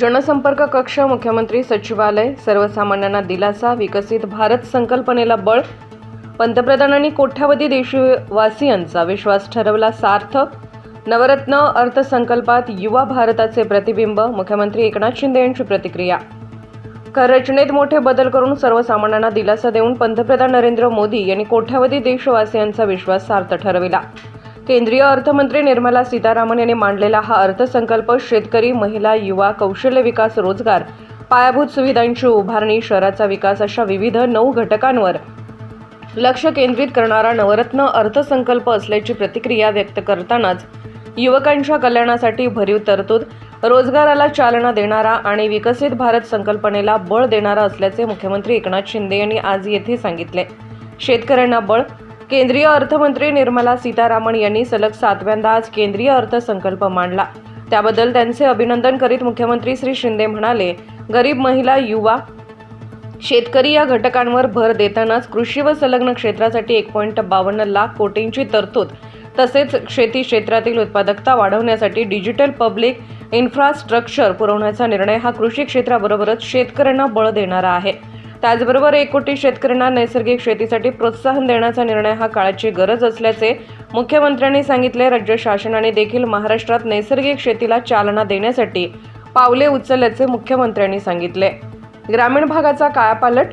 जनसंपर्क कक्ष मुख्यमंत्री सचिवालय सर्वसामान्यांना दिलासा विकसित भारत संकल्पनेला बळ. पंतप्रधानांनी कोट्यावधी देशवासियांचा विश्वास ठरवला सार्थक. नवरत्न अर्थसंकल्पात युवा भारताचे प्रतिबिंब मुख्यमंत्री एकनाथ शिंदे यांची प्रतिक्रिया. कर रचनेत मोठे बदल करून सर्वसामान्यांना दिलासा देऊन पंतप्रधान नरेंद्र मोदी यांनी कोट्यावधी देशवासियांचा विश्वास सार्थ ठरविला. केंद्रीय अर्थमंत्री निर्मला सीतारामन यांनी मांडलेला हा अर्थसंकल्प शेतकरी महिला युवा कौशल्य विकास रोजगार पायाभूत सुविधांची उभारणी शहराचा विकास अशा विविध नऊ घटकांवर लक्ष केंद्रित करणारा नवरत्न अर्थसंकल्प असल्याची प्रतिक्रिया व्यक्त करतानाच युवकांच्या कल्याणासाठी भरीव तरतूद रोजगाराला चालना देणारा आणि विकसित भारत संकल्पनेला बळ देणारा असल्याचे मुख्यमंत्री एकनाथ शिंदे यांनी आज येथे सांगितले. शेतकऱ्यांना बळ केंद्रीय अर्थमंत्री निर्मला सीतारामन यांनी सलग सातव्यांदा आज केंद्रीय अर्थसंकल्प मांडला. त्याबद्दल त्यांचे अभिनंदन करीत मुख्यमंत्री श्री शिंदे म्हणाले गरीब महिला युवा शेतकरी या घटकांवर भर देतानाच कृषी व संलग्न क्षेत्रासाठी एक पॉईंट बावन्न लाख कोटींची तरतूद तसेच शेती क्षेत्रातील उत्पादकता वाढवण्यासाठी डिजिटल पब्लिक इन्फ्रास्ट्रक्चर पुरवण्याचा निर्णय हा कृषी क्षेत्राबरोबरच शेतकऱ्यांना बळ देणारा आहे. त्याचबरोबर एक कोटी शेतकऱ्यांना नैसर्गिक शेतीसाठी प्रोत्साहन देण्याचा निर्णय हा काळाची गरज असल्याचे मुख्यमंत्र्यांनी सांगितले. राज्य शासनाने देखील महाराष्ट्रात नैसर्गिक शेतीला चालना देण्यासाठी पावले उचलल्याचे मुख्यमंत्र्यांनी सांगितले. ग्रामीण भागाचा कायापालट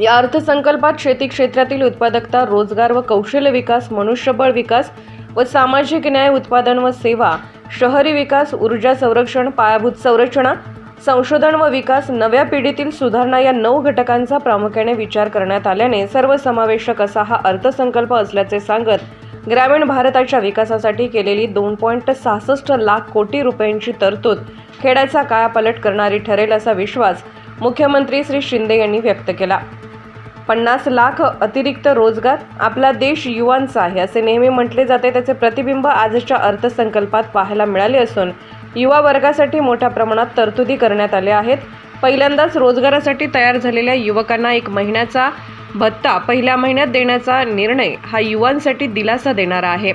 या अर्थसंकल्पात शेती क्षेत्रातील उत्पादकता रोजगार व कौशल्य विकास मनुष्यबळ विकास व सामाजिक न्याय उत्पादन व सेवा शहरी विकास ऊर्जा संरक्षण पायाभूत संरचना संशोधन व विकास नव्या पिढीतील सुधारणा या नऊ घटकांचा प्रामुख्याने विचार करण्यात आल्याने सर्वसमावेशक असा हा अर्थसंकल्प असल्याचे सांगत ग्रामीण भारताच्या विकासासाठी केलेली दोन पॉईंट सहासष्ट लाख कोटी रुपयांची तरतूद खेड्याचा कायापालट करणारी ठरेल असा विश्वास मुख्यमंत्री श्री शिंदे यांनी व्यक्त केला. पन्नास लाख अतिरिक्त रोजगार आपला देश युवांचा आहे असे नेहमी म्हटले जाते. त्याचे प्रतिबिंब आजच्या अर्थसंकल्पात पाहायला मिळाले असून युवा वर्गासाठी मोठ्या प्रमाणात तरतुदी करण्यात आल्या आहेत. पहिल्यांदाच रोजगारासाठी तयार झालेल्या युवकांना एक महिन्याचा भत्ता पहिल्या महिन्यात देण्याचा निर्णय हा युवांसाठी दिलासा देणारा आहे.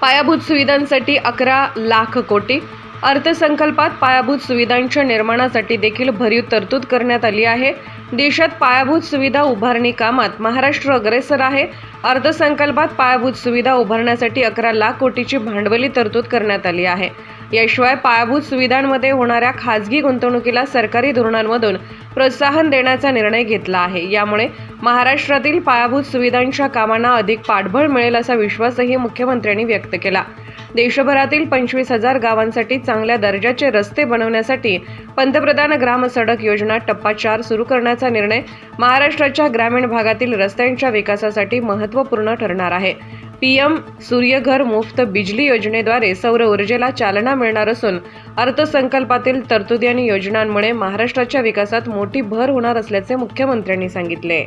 पायाभूत सुविधांसाठी अकरा लाख कोटी. अर्थसंकल्पात पायाभूत सुविधांच्या निर्माणासाठी देखील भरीव तरतूद करण्यात आली आहे. देशात पायाभूत सुविधा उभारणी कामात महाराष्ट्र अग्रेसर आहे. अर्थसंकल्पात पायाभूत सुविधा उभारण्यासाठी अकरा लाख कोटीची भांडवली तरतूद करण्यात आली आहे. याशिवाय पायाभूत सुविधांमध्ये होणाऱ्या खाजगी गुंतवणुकीला सरकारी धोरणांमधून प्रोत्साहन देण्याचा निर्णय घेतला आहे. यामुळे महाराष्ट्रातील पायाभूत सुविधांच्या कामांना अधिक पाठबळ मिळेल असा विश्वासही मुख्यमंत्र्यांनी व्यक्त केला. देशभरातील पंचवीस हजार गावांसाठी चांगल्या दर्जाचे रस्ते बनवण्यासाठी पंतप्रधान ग्राम सडक योजना टप्पा चार सुरू करण्याचा निर्णय महाराष्ट्राच्या ग्रामीण भागातील रस्त्यांच्या विकासासाठी महत्त्वपूर्ण ठरणार आहे. पीएम सूर्यघर मुफ्त बिजली योजनेद्वारे सौर ऊर्जेला चालना मिळणार असून अर्थसंकल्पातील तरतुदी आणि योजनांमुळे महाराष्ट्राच्या विकासात मोठी भर होणार असल्याचे मुख्यमंत्र्यांनी सांगितले.